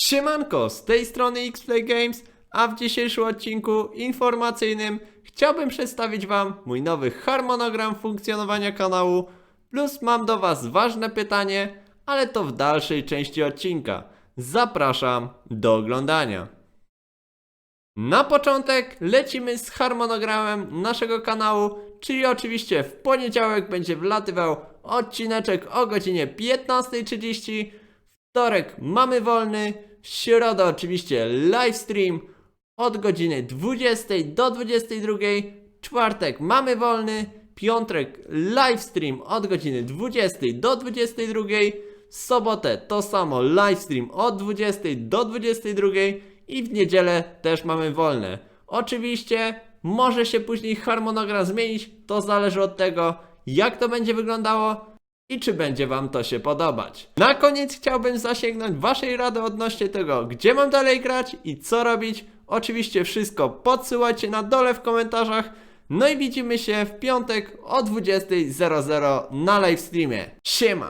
Siemanko, z tej strony Xplay Games, a w dzisiejszym odcinku informacyjnym chciałbym przedstawić Wam mój nowy harmonogram funkcjonowania kanału, plus mam do Was ważne pytanie, ale to w dalszej części odcinka. Zapraszam do oglądania. Na początek lecimy z harmonogramem naszego kanału, czyli oczywiście w poniedziałek będzie wlatywał odcineczek o godzinie 15.30, wtorek mamy wolny, w środę oczywiście livestream od godziny 20 do 22, czwartek mamy wolny, piątek livestream od godziny 20 do 22, w sobotę to samo livestream od 20 do 22 i w niedzielę też mamy wolne. Oczywiście może się później harmonogram zmienić, to zależy od tego jak to będzie wyglądało i czy będzie Wam to się podobać. Na koniec chciałbym zasięgnąć Waszej rady odnośnie tego, gdzie mam dalej grać i co robić. Oczywiście wszystko podsyłajcie na dole w komentarzach. No i widzimy się w piątek o 20.00 na livestreamie. Siema!